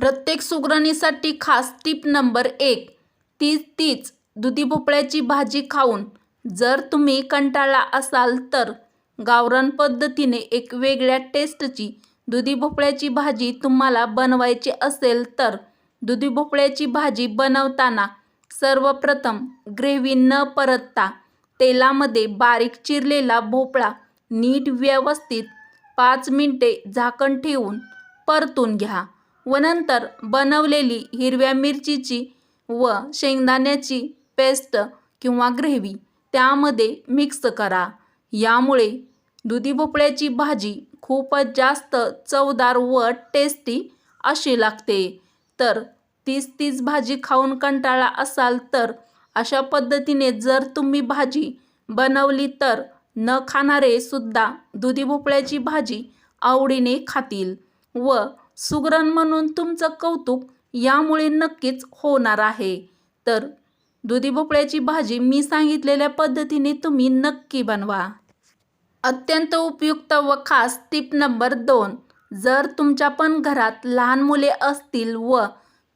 प्रत्येक सुगरणीसाठी खास टीप नंबर एक. तीच तीच. दुधी भोपळ्याची भाजी खाऊन जर तुम्ही कंटाळला असाल तर गावरान पद्धतीने एक वेगळ्या टेस्टची दुधी भोपळ्याची भाजी तुम्हाला बनवायची असेल तर दुधी भोपळ्याची भाजी बनवताना सर्वप्रथम ग्रेव्ही न परतता तेलामध्ये बारीक चिरलेला भोपळा नीट व्यवस्थित पाच मिनटे झाकण ठेवून परतून घ्या. व नंतर बनवलेली हिरव्या मिरचीची व शेंगदाण्याची पेस्ट किंवा ग्रेव्ही त्यामध्ये मिक्स करा. यामुळे दुधी भोपळ्याची भाजी खूपच जास्त चवदार व टेस्टी अशी लागते. तर तीच तीच भाजी खाऊन कंटाळा असाल तर अशा पद्धतीने जर तुम्ही भाजी बनवली तर न खाणारे सुद्धा दुधी भोपळ्याची भाजी आवडीने खातील व सुगरण म्हणून तुमचं कौतुक यामुळे नक्कीच होणार आहे. तर दुधी भोपळ्याची भाजी मी सांगितलेल्या पद्धतीने तुम्ही नक्की बनवा. अत्यंत उपयुक्त व खास टिप नंबर दोन जर तुमच्या पण घरात लहान मुले असतील व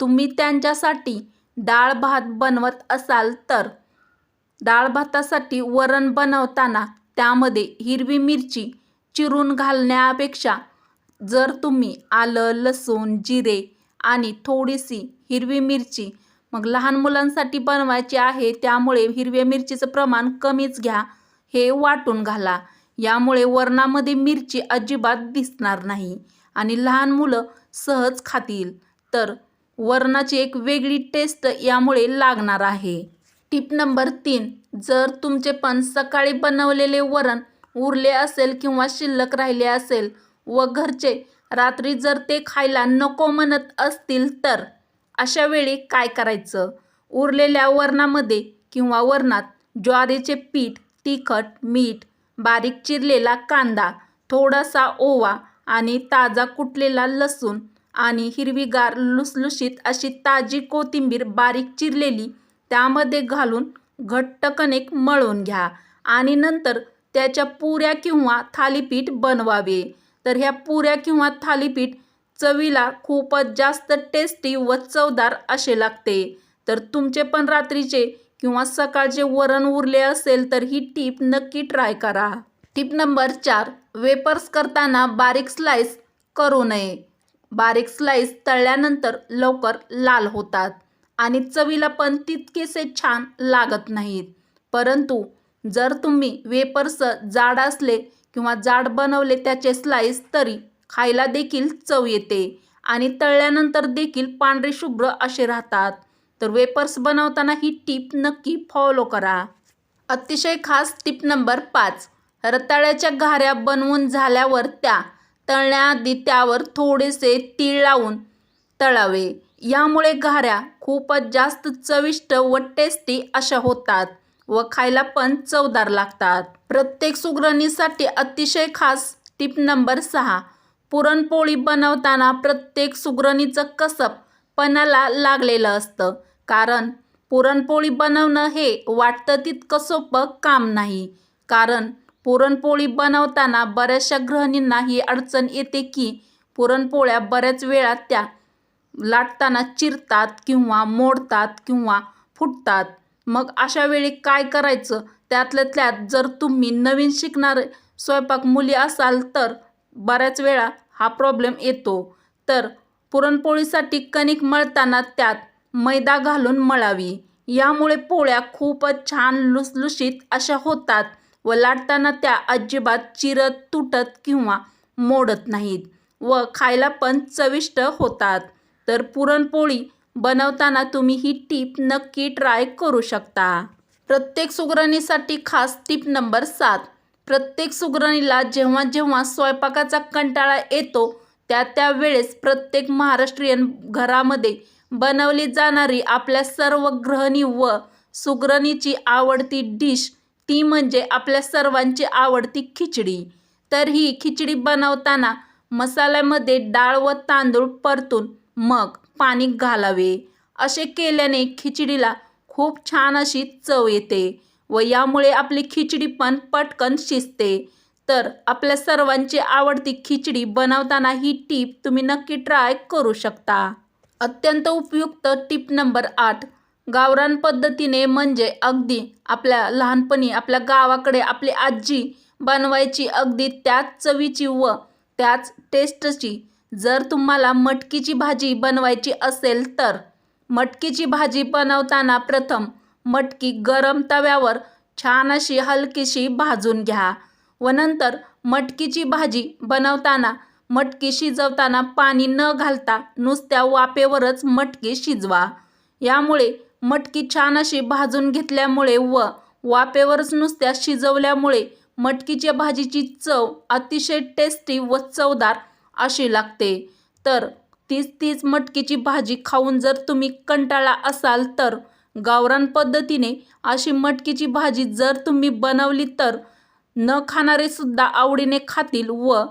तुम्ही त्यांच्यासाठी डाळ भात बनवत असाल तर डाळ भातासाठी वरण बनवताना त्यामध्ये हिरवी मिरची चिरून घालण्यापेक्षा जर तुम्ही आलं लसूण जिरे आणि थोडीशी हिरवी मिरची मग लहान मुलांसाठी बनवायची आहे त्यामुळे हिरव्या मिरचीचं प्रमाण कमीच घ्या हे वाटून घाला. यामुळे वरणामध्ये मिरची अजिबात दिसणार नाही आणि लहान मुलं सहज खातील. तर वरणाची एक वेगळी टेस्ट यामुळे लागणार आहे. टिप नंबर तीन जर तुमचे पण सकाळी बनवलेले वरण उरले असेल किंवा शिल्लक राहिले असेल व घरचे रात्री जर ते खायला नको म्हणत असतील तर अशा वेळी काय करायचं? उरलेल्या वरणामध्ये किंवा वरणात ज्वारीचे पीठ तिखट मीठ बारीक चिरलेला कांदा थोडासा ओवा आणि ताजा कुटलेला लसूण आणि हिरवीगार लुसलुशीत अशी ताजी कोथिंबीर बारीक चिरलेली त्यामध्ये घालून घट्ट कणिक मळून घ्या आणि नंतर त्याच्या पुऱ्या किंवा थालीपीठ बनवावे. तर ह्या पुऱ्या किंवा थालीपीठ चवीला खूपच जास्त टेस्टी व चवदार असे लागते. तर तुमचे पण रात्रीचे किंवा सकाळचे वरण उरले असेल तर ही टीप नक्की ट्राय करा. टीप नंबर चार वेपर्स करताना बारीक स्लाइस करू नये. बारीक स्लाइस तळल्यानंतर लवकर लाल होतात आणि चवीला पण तितकेसे छान लागत नाहीत. परंतु जर तुम्ही वेपर्स जाड असले किंवा जाड बनवले त्याचे स्लाईस तरी खायला देखील चव येते. आणि तळल्यानंतर देखील पांढरे शुभ्र असे राहतात. तर वेपर्स बनवताना ही टीप नक्की फॉलो करा. अतिशय खास टीप नंबर पाच. रताळ्याच्या घाऱ्या बनवून झाल्यावर त्या तळण्याआधी त्यावर थोडेसे तीळ लावून तळावे. यामुळे घाऱ्या खूपच जास्त चविष्ट व टेस्टी अशा होतात. व खायला पण चवदार लागतात. प्रत्येक सुगरणीसाठी अतिशय खास टीप नंबर सहा. पुरणपोळी बनवताना प्रत्येक सुगरणीचं कसब पणाला लागलेलं असतं. कारण पुरणपोळी बनवणं हे वाटतं तितकं सोपं काम नाही. कारण पुरणपोळी बनवताना बऱ्याचशा गृहिणींना ही अडचण येते की पुरणपोळ्या बऱ्याच वेळा त्या लाटताना चिरतात किंवा मोडतात किंवा फुटतात. मग अशा वेळी काय करायचं? त्यातल्या त्यात जर तुम्ही नवीन शिकणारे स्वयंपाक मुली असाल तर बऱ्याच वेळा हा प्रॉब्लेम येतो. तर पुरणपोळीसाठी कणिक मळताना त्यात मैदा घालून मळावी. यामुळे पोळ्या खूपच छान लुसलुशीत अशा होतात व लाटताना त्या अजिबात चिरत तुटत किंवा मोडत नाहीत व खायला पण चविष्ट होतात. तर पुरणपोळी बनवताना तुम्ही ही टीप नक्की ट्राय करू शकता. प्रत्येक सुगरणीसाठी खास टीप नंबर सात. प्रत्येक सुगरणीला जेव्हा जेव्हा स्वयंपाकाचा कंटाळा येतो त्या त्या वेळेस प्रत्येक महाराष्ट्रीयन घरामध्ये बनवली जाणारी आपल्या सर्व ग्रहणी व सुगरणीची आवडती डिश ती म्हणजे आपल्या सर्वांची आवडती खिचडी. तर ही खिचडी बनवताना मसाल्यामध्ये डाळ व तांदूळ परतून मग पाणी घालावे. असे केल्याने खिचडीला खूप छान अशी चव येते व यामुळे आपली खिचडी पण पटकन शिजते. तर आपल्या सर्वांची आवडती खिचडी बनवताना ही टीप तुम्ही नक्की ट्राय करू शकता. अत्यंत उपयुक्त टीप नंबर आठ. गावरान पद्धतीने म्हणजे अगदी आपल्या लहानपणी आपल्या गावाकडे आपली आजी बनवायची अगदी त्याच चवीची व त्याच टेस्टची जर तुम्हाला मटकीची भाजी बनवायची असेल तर मटकीची भाजी बनवताना प्रथम मटकी गरम तव्यावर छान अशी हलकीशी भाजून घ्या व नंतर मटकीची भाजी बनवताना मटकी शिजवताना पाणी न घालता नुसत्या वाफेवरच मटकी शिजवा. यामुळे मटकी छान अशी भाजून घेतल्यामुळे व वापेवरच नुसत्या शिजवल्यामुळे मटकीच्या भाजीची चव अतिशय टेस्टी व चवदार अशी लागते. तर तीच तीच मटकीची भाजी खाऊन जर तुम्ही कंटाळा असाल तर गावरान पद्धतीने अशी मटकीची भाजी जर तुम्ही बनवली तर न खाणारे सुद्धा आवडीने खातील व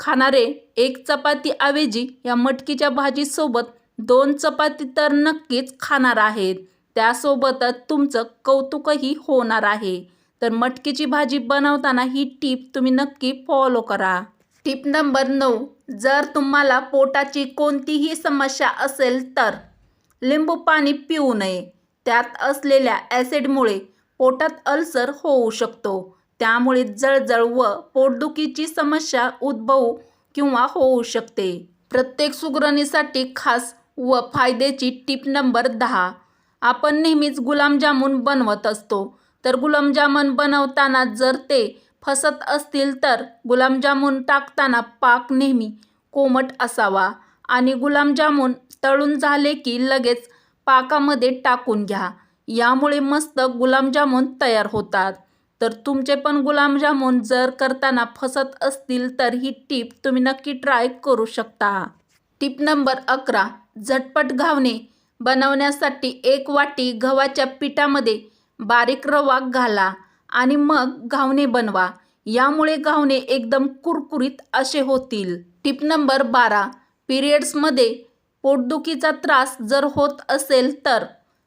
खाणारे एक चपाती ऐवजी या मटकीच्या भाजीसोबत दोन चपाती तर नक्कीच खाणार आहेत. त्यासोबतच तुमचं कौतुकही होणार आहे. तर मटकीची भाजी बनवताना ही टीप तुम्ही नक्की फॉलो करा. टिप नंबर नऊ जर तुम्हाला पोटाची कोणतीही समस्या असेल तर लिंबू पाणी पिऊ नये. त्यात असलेल्या ॲसिडमुळे पोटात अल्सर होऊ शकतो. त्यामुळे जळजळ व पोटदुखीची समस्या उद्भवू किंवा होऊ शकते. प्रत्येक सुगरणीसाठी खास व फायद्याची टिप नंबर दहा. आपण नेहमीच गुलाबजामुन बनवत असतो. तर गुलाबजामुन बनवताना जर ते फसत असतील तर गुलाबजामुन टाकताना पाक नेहमी कोमट असावा आणि गुलाबजामुन तळून झाले की लगेच पाकामध्ये टाकून घ्या. यामुळे मस्त गुलाबजामुन तयार होतात. तर तुमचे पण गुलाबजामुन जर करताना फसत असतील तर ही टीप तुम्ही नक्की ट्राय करू शकता. टिप नंबर अकरा झटपट घावणे. बनवण्यासाठी एक वाटी गव्हाच्या पिठामध्ये बारीक रवा घाला. आणि मग घावणे बनवा. यामुळे घावणे एकदम कुरकुरीत असे होतील. टिप नंबर बारा. पिरियड्समध्ये पोटदुखीचा त्रास जर होत असेल तर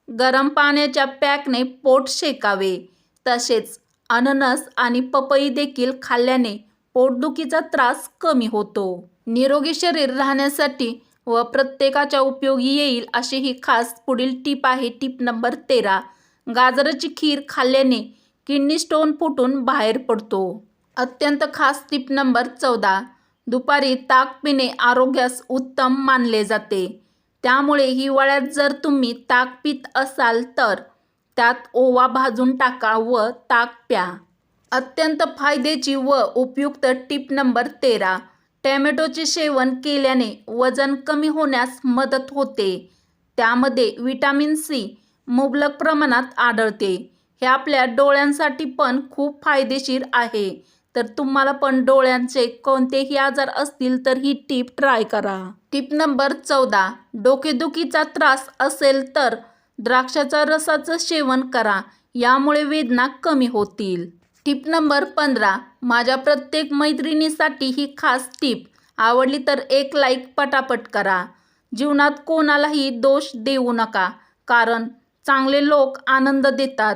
गरम पाण्याच्या पॅकने पोट शेकावे. तसेच अननस आणि पपई देखील खाल्ल्याने पोटदुखीचा त्रास कमी होतो. निरोगी शरीर राहण्यासाठी व प्रत्येकाच्या उपयोगी येईल अशी ही खास पुढील टीप आहे टीप नंबर तेरा. गाजराची खीर खाल्ल्याने किडनी स्टोन फुटून बाहेर पडतो. अत्यंत खास टिप नंबर चौदा. दुपारी ताक पिणे आरोग्यास उत्तम मानले जाते. त्यामुळे हिवाळ्यात जर तुम्ही ताक पित असाल तर त्यात ओवा भाजून टाका व ताक प्या. अत्यंत फायद्याची व उपयुक्त टिप नंबर तेरा. टॅमॅटोचे सेवन केल्याने वजन कमी होण्यास मदत होते. त्यामध्ये विटॅमिन सी मुबलक प्रमाणात आढळते. हे आपल्या डोळ्यांसाठी पण खूप फायदेशीर आहे. तर तुम्हाला पण डोळ्यांचे कोणतेही आजार असतील तर ही टीप ट्राय करा. टीप नंबर चौदा. डोकेदुखीचा त्रास असेल तर द्राक्षाच्या रसाचं सेवन करा. यामुळे वेदना कमी होतील. टिप नंबर पंधरा. माझ्या प्रत्येक मैत्रिणीसाठी ही खास टीप. आवडली तर एक लाईक पटापट करा. जीवनात कोणालाही दोष देऊ नका. कारण चांगले लोक आनंद देतात.